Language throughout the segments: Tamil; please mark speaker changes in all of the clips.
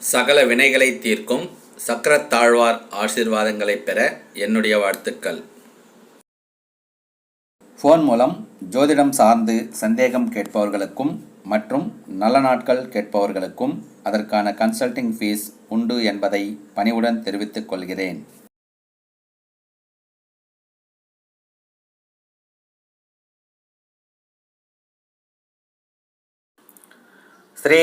Speaker 1: சகல வினைகளை தீர்க்கும் சக்கரத்தாழ்வார் ஆசீர்வாதங்களை பெற என்னுடைய வாழ்த்துக்கள்.
Speaker 2: ஃபோன் மூலம் ஜோதிடம் சார்ந்து சந்தேகம் கேட்பவர்களுக்கும் மற்றும் நல்ல நாட்கள் கேட்பவர்களுக்கும் அதற்கான கன்சல்டிங் ஃபீஸ் உண்டு என்பதை பணிவுடன் தெரிவித்துக் கொள்கிறேன். ஸ்ரீ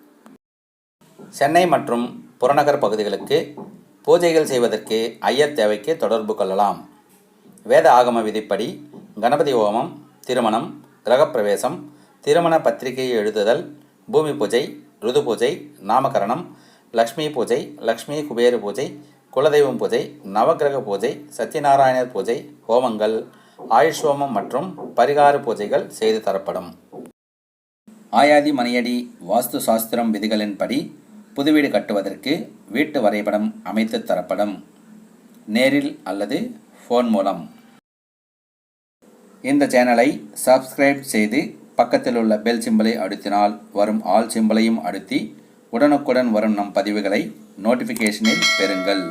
Speaker 2: சென்னை மற்றும் புறநகர் பகுதிகளுக்கு பூஜைகள் செய்வதற்கு ஐயர் தேவைக்கு தொடர்பு கொள்ளலாம். வேத ஆகம விதிப்படி கணபதி ஹோமம் திருமணம் கிரகப்பிரவேசம் திருமண பத்திரிகை எழுதுதல் பூமி பூஜை ருது பூஜை நாமகரணம் லக்ஷ்மி பூஜை லக்ஷ்மி குபேர பூஜை குலதெய்வம் பூஜை நவக்கிரக பூஜை சத்யநாராயணர் பூஜை ஹோமங்கள் ஆயுஷ் ஹோமம் மற்றும் பரிகார பூஜைகள் செய்து தரப்படும். ஆயாதி மணியடி வாஸ்து சாஸ்திரம் விதிகளின்படி புது வீடு கட்டுவதற்கு வீட்டு வரைபடம் அமைத்து தரப்படும். நேரில் அல்லது ஃபோன் மூலம். இந்த சேனலை சப்ஸ்கிரைப் செய்து பக்கத்தில் உள்ள பெல் சிம்பலை அழுத்தினால் வரும் ஆல் சிம்பலையும் அழுத்தி உடனுக்குடன் வரும் நம் பதிவுகளை நோட்டிஃபிகேஷனில் பெறுங்கள்.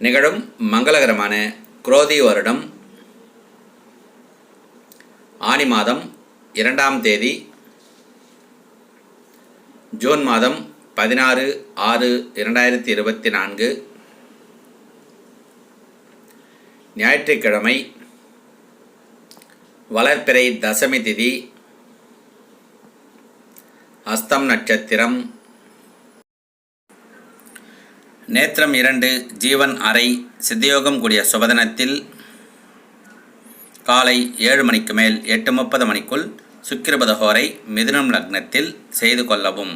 Speaker 1: நிகழும் மங்களகரமான குரோதி வருடம் ஆனி மாதம் இரண்டாம் தேதி ஜூன் மாதம் பதினாறு ஆறு இரண்டாயிரத்தி இருபத்தி நான்கு. ஞாயிற்றுக்கிழமை வளர்ப்பிறை தசமி திதி அஸ்தம் நட்சத்திரம் நேத்திரம் இரண்டு ஜீவன் அறை சித்தியோகம் கூடிய சுபதனத்தில் காலை ஏழு மணிக்கு மேல் எட்டு முப்பது மணிக்குள் சுக்கிரபதஹோரை மிதுனம் லக்னத்தில் செய்து கொள்ளவும்.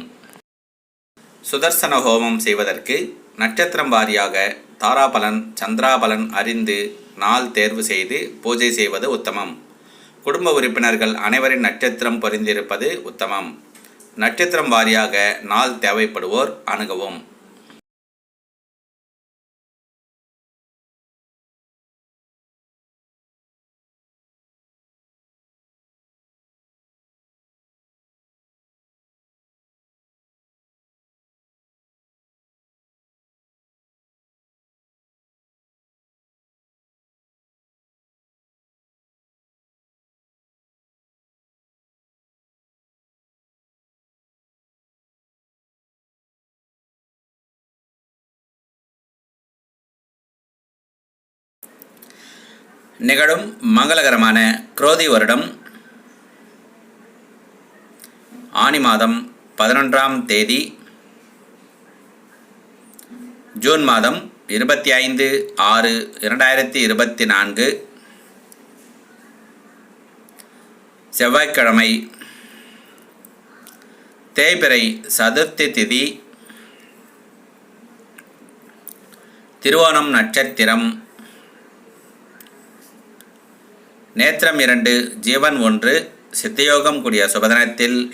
Speaker 1: சுதர்சன ஹோமம் செய்வதற்கு நட்சத்திரம் வாரியாக தாராபலன் சந்திராபலன் அறிந்து நாள் தேர்வு செய்து பூஜை செய்வது உத்தமம். குடும்ப உறுப்பினர்கள் அனைவரின் நட்சத்திரம் பொருந்திருப்பது உத்தமம். நட்சத்திரம் வாரியாக நாள் தேவைப்படுவோர் அணுகவும். நிகழும் மங்களகரமான குரோதி வருடம் ஆனி மாதம் பதினொன்றாம் தேதி ஜூன் மாதம் இருபத்தி ஐந்து ஆறு இரண்டாயிரத்தி இருபத்தி நான்கு செவ்வாய்க்கிழமை தேய்பிறை சதுர்த்தி திதி திருவோணம் நட்சத்திரம் நேத்திரம் இரண்டு ஜீவன் ஒன்று சித்தயோகம் கூடிய சுபதனத்தில்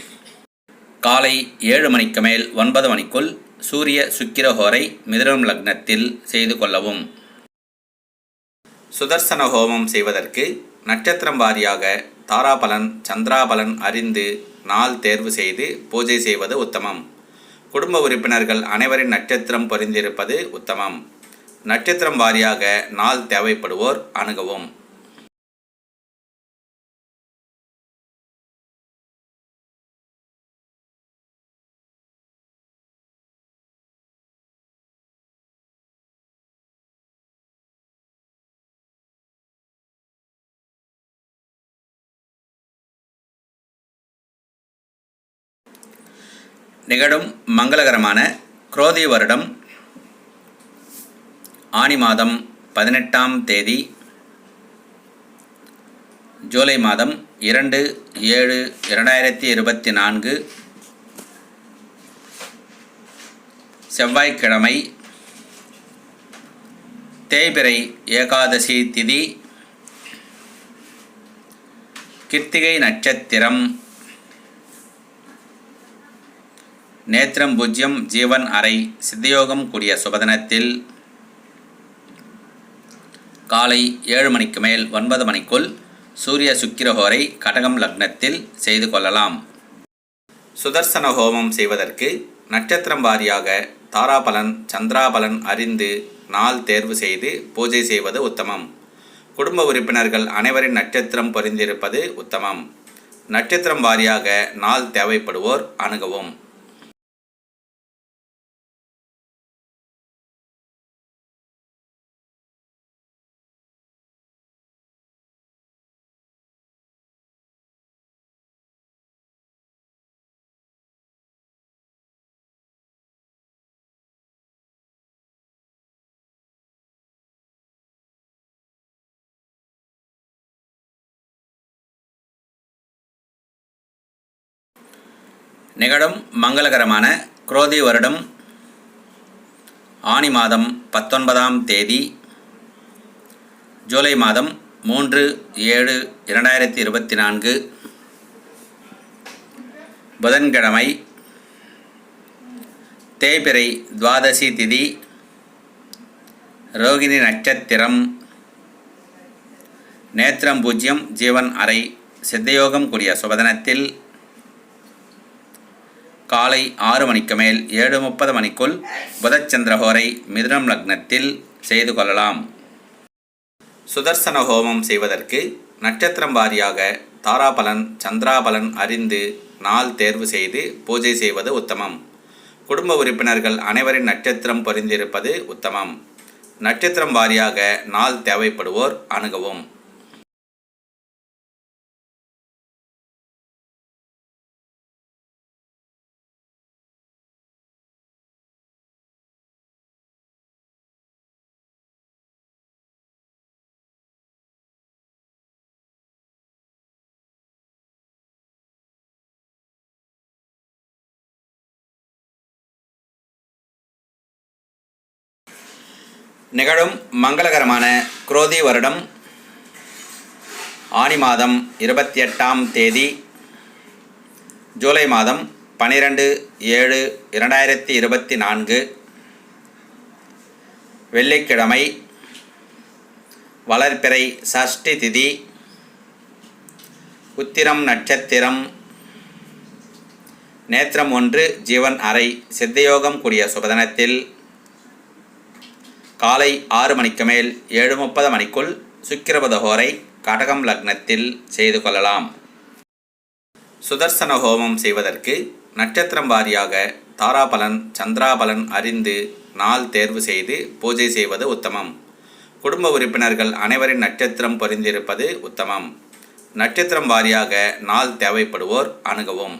Speaker 1: காலை ஏழு மணிக்கு மேல் ஒன்பது மணிக்குள் சூரிய சுக்கிரஹோரை மிதுனம் லக்னத்தில் செய்து கொள்ளவும். சுதர்சன ஹோமம் செய்வதற்கு நட்சத்திரம் வாரியாக தாராபலன் சந்திராபலன் அறிந்து நாள் தேர்வு செய்து பூஜை செய்வது உத்தமம். குடும்ப உறுப்பினர்கள் அனைவரின் நட்சத்திரம் பொருந்திருப்பது உத்தமம். நட்சத்திரம் வாரியாக நாள் தேவைப்படுவோர் அணுகவும். நிகழும் மங்களகரமான குரோதி வருடம் ஆனி மாதம் பதினெட்டாம் தேதி ஜூலை மாதம் இரண்டு ஏழு இரண்டாயிரத்தி இருபத்தி நான்கு செவ்வாய்க்கிழமை தேய்பிரை ஏகாதசி திதி கிருத்திகை நட்சத்திரம். நேத்திரம் பூஜ்யம் ஜீவன் அறை சித்தயோகம் கூடிய சுபதினத்தில் காலை ஏழு மணிக்கு மேல் ஒன்பது மணிக்குள் சூரிய சுக்கிரஹோரை கடகம் லக்னத்தில் செய்து கொள்ளலாம். சுதர்சன ஹோமம் செய்வதற்கு நட்சத்திரம் வாரியாக தாராபலன் சந்திராபலன் அறிந்து நாள் தேர்வு செய்து பூஜை செய்வது உத்தமம். குடும்ப உறுப்பினர்கள் அனைவரின் நட்சத்திரம் பொருந்திருப்பது உத்தமம். நட்சத்திரம் வாரியாக நாள் தேவைப்படுவோர் அணுகவும். நிகழும் மங்களகரமான குரோதி வருடம் ஆனி மாதம் பத்தொன்பதாம் தேதி ஜூலை மாதம் மூன்று ஏழு இரண்டாயிரத்தி இருபத்தி நான்கு புதன்கிழமை தேய்பிறை துவாதசி திதி ரோகிணி நட்சத்திரம் நேத்திரம் பூஜ்ஜியம் ஜீவன் அறை சித்தயோகம் கூடிய சுபதனத்தில் காலை ஆறு மணிக்கு மேல் ஏழு முப்பது மணிக்குள் புதச்சந்திரகோரை மிதுனம் லக்னத்தில் செய்து கொள்ளலாம். சுதர்சன ஹோமம் செய்வதற்கு நட்சத்திரம் வாரியாக தாராபலன் சந்திராபலன் அறிந்து நாள் தேர்வு செய்து பூஜை செய்வது உத்தமம். குடும்ப உறுப்பினர்கள் அனைவரின் நட்சத்திரம் பொருந்திருப்பது உத்தமம். நட்சத்திரம் வாரியாக நாள் தேவைப்படுவோர் அணுகவும். நிகழும் மங்களகரமான குரோதி வருடம் ஆனி மாதம் இருபத்தி எட்டாம் தேதி ஜூலை மாதம் பனிரெண்டு ஏழு இரண்டாயிரத்தி இருபத்தி நான்கு வெள்ளிக்கிழமை வளர்ப்பிறை சஷ்டி திதி உத்திரம் நட்சத்திரம் நேத்திரம் ஒன்று ஜீவன் அறை சித்தயோகம் கூடிய சுபதனத்தில் காலை ஆறு மணிக்கு மேல் ஏழு முப்பது மணிக்குள் சுக்கிரபதஹோரை கடகம் லக்னத்தில் செய்து கொள்ளலாம். சுதர்சன ஹோமம் செய்வதற்கு நட்சத்திரம் வாரியாக தாராபலன் சந்திராபலன் அறிந்து நாள் தேர்வு செய்து பூஜை செய்வது உத்தமம். குடும்ப உறுப்பினர்கள் அனைவரின் நட்சத்திரம் பொருந்திருப்பது உத்தமம். நட்சத்திரம் வாரியாக நாள் தேவைப்படுவோர் அணுகவும்.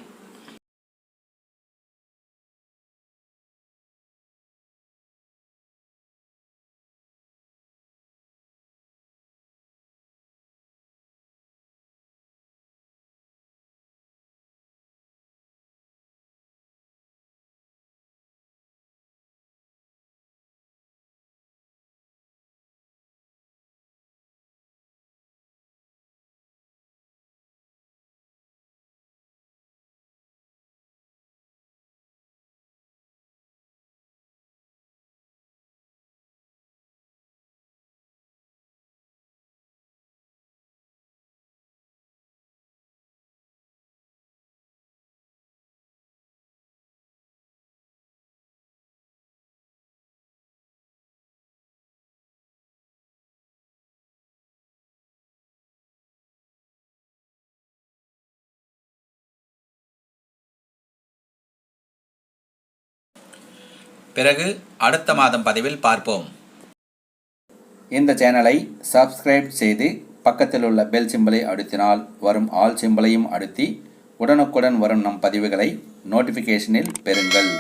Speaker 1: பிறகு அடுத்த மாதம் பதிவில் பார்ப்போம்.
Speaker 2: இந்த சேனலை சப்ஸ்கிரைப் செய்து பக்கத்தில் உள்ள பெல் சிம்பலை அழுத்தினால் வரும் ஆல் சிம்பலையும் அழுத்தி உடனுக்குடன் வரும் நம் பதிவுகளை நோட்டிஃபிகேஷனில் பெறுங்கள்.